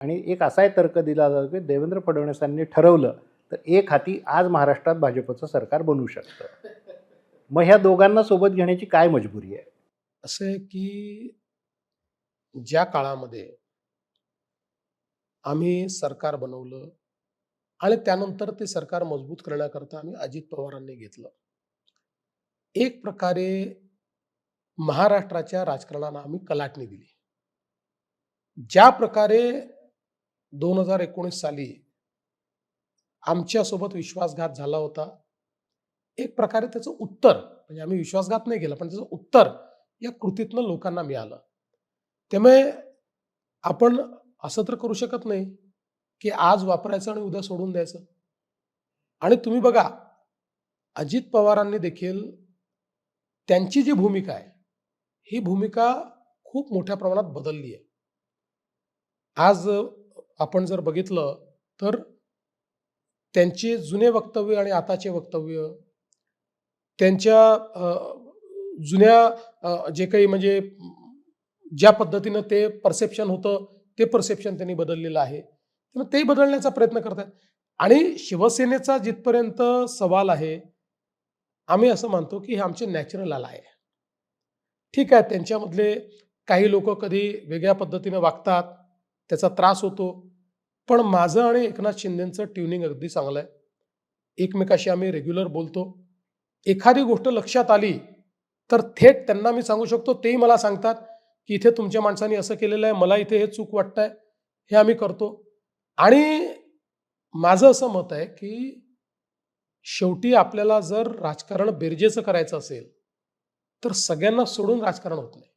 आणि एक असाही तर्क दिला जातो की देवेंद्र फडणवीसांनी ठरवलं तर एक हाती आज महाराष्ट्रात भाजपचं सरकार बनू शकतं. मग ह्या दोघांना सोबत घेण्याची काय मजबुरी आहे? असं आहे की ज्या काळामध्ये आम्ही सरकार बनवलं आणि त्यानंतर ते सरकार मजबूत करण्याकरता आम्ही अजित पवारांनी घेतलं. एक प्रकारे महाराष्ट्राच्या राजकारणाला आम्ही कलाटणी दिली. ज्या प्रकारे दोन हजार एकोणीस साली आमच्यासोबत विश्वासघात झाला होता. एक प्रकारे त्याचं उत्तर म्हणजे आम्ही विश्वासघात नाही केला पण त्याचं उत्तर या कृतीतनं लोकांना मिळालं. त्यामुळे आपण असं तर करू शकत नाही की आज वापरायचं आणि उद्या सोडून द्यायचं. आणि तुम्ही बघा अजित पवारांनी देखील त्यांची जी भूमिका आहे ही भूमिका खूप मोठ्या प्रमाणात बदलली आहे. आज आपण जर बघितलं तर त्यांचे जुने वक्तव्य आणि आताचे वक्तव्य त्यांच्या जुन्या जे काही म्हणजे ज्या पद्धतीनं ते परसेप्शन होतं ते परसेप्शन त्यांनी बदललेलं आहे. तर ते बदलण्याचा प्रयत्न करतात. आणि शिवसेनेचा जिथपर्यंत सवाल आहे आम्ही असं मानतो की हे आमचे नॅचरल आला आहे. ठीक आहे त्यांच्यामधले काही लोक कधी वेगळ्या पद्धतीनं वागतात त्याचा त्रास होतो पण माझं आणि एकनाथ शिंदेचं ट्युनिंग अगदी चांगलं आहे एकमेकाशी आम्ही रेग्युलर बोलतो. एखादी गोष्ट लक्षात आली तर थेट त्यांना मी सांगू शकतो तेही मला सांगतात की इथे तुमच्या माणसांनी असं केलेलं आहे मला इथे हे चूक वाटतंय हे आम्ही करतो. आणि माझं असं मत आहे की शेवटी आपल्याला जर राजकारण बेरजेचं करायचं असेल तर सगळ्यांना सोडून राजकारण होत नाही.